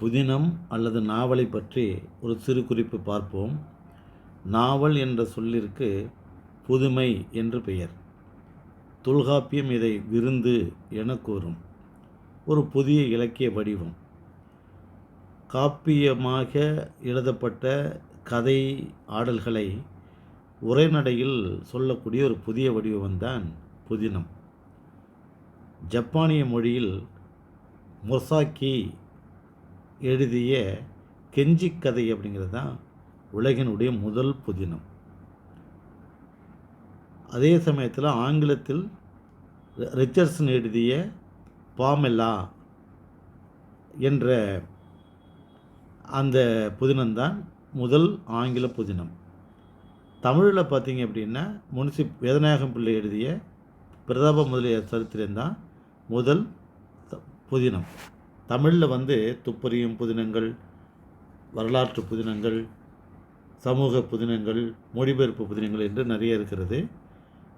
புதினம் அல்லது நாவலை பற்றி ஒரு சிறு குறிப்பு பார்ப்போம். நாவல் என்ற சொல்லிற்கு புதுமை என்று பெயர். தொல்காப்பியம் இதை விருந்து என கூறும். ஒரு புதிய இலக்கிய வடிவம். காப்பியமாக எழுதப்பட்ட கதை ஆடல்களை உரைநடையில் சொல்லக்கூடிய ஒரு புதிய வடிவம்தான் புதினம். ஜப்பானிய மொழியில் மொசாக்கி எழுதிய கெஞ்சி கதை அப்படிங்கிறது தான் உலகினுடைய முதல் புதினம். அதே சமயத்தில் ஆங்கிலத்தில் ரி- எழுதிய பாமெல்லா என்ற அந்த புதினம்தான் முதல் ஆங்கில புதினம். தமிழில் பார்த்தீங்க அப்படின்னா முன்சி வேதநாயகம் பிள்ளை எழுதிய பிரதாப முதலிய சரித்திரம்தான் முதல் புதினம். தமிழில் வந்து துப்பறியும் புதினங்கள் வரலாற்று புதினங்கள் சமூக புதினங்கள் மொழிபெயர்ப்பு புதினங்கள் என்று நிறைய இருக்கிறது.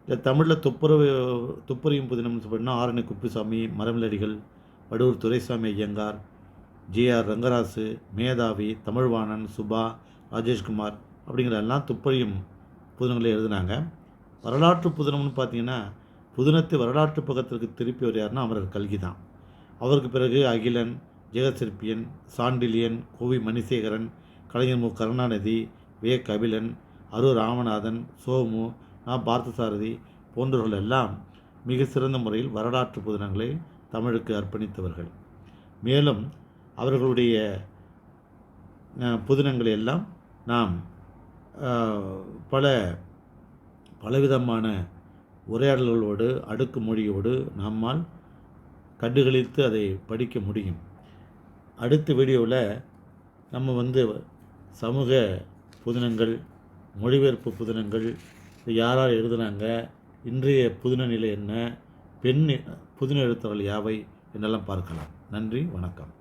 இந்த தமிழில் துப்புரவு துப்பறியும் புதினம்னு சொன்னால் ஆரணி குப்புசாமி மரமலடிகள் வடூர் துரைசாமி ஐயங்கார் ஜிஆர் ரங்கராசு மேதாவி தமிழ்வாணன் சுபா ராஜேஷ்குமார் அப்படிங்கிற எல்லாம் துப்பறியும் புதினங்களை எழுதினாங்க. வரலாற்று புதினம்னு பார்த்தீங்கன்னா புதினத்தை வரலாற்று பக்கத்திற்கு திருப்பியவர் யாருன்னா அமரர் கல்கி தான். அவருக்கு பிறகு அகிலன் ஜெகசிற்பியன் சாண்டிலியன் கோவி மணிசேகரன் கலைஞர் மு. கருணாநிதி வே. கபிலன் அரு. ராமநாதன் சோமு நா. பார்த்தசாரதி போன்றவர்கள் எல்லாம் மிக சிறந்த முறையில் வரலாற்று புதினங்களை தமிழுக்கு அர்ப்பணித்தவர்கள். மேலும் அவர்களுடைய புதினங்களை எல்லாம் நாம் பல பலவிதமான உரையாடல்களோடு அடுக்கு மொழியோடு நம்மால் கண்டுகளித்து அதை படிக்க முடியும். அடுத்த வீடியோவில் நம்ம வந்து சமூக புதினங்கள் மொழிபெயர்ப்பு புதினங்கள் யாரால் எழுதுனாங்க இன்றைய புதின நிலை என்ன பெண் புதின எழுத்தாளர்கள் யாவை என்னெல்லாம் பார்க்கலாம். நன்றி வணக்கம்.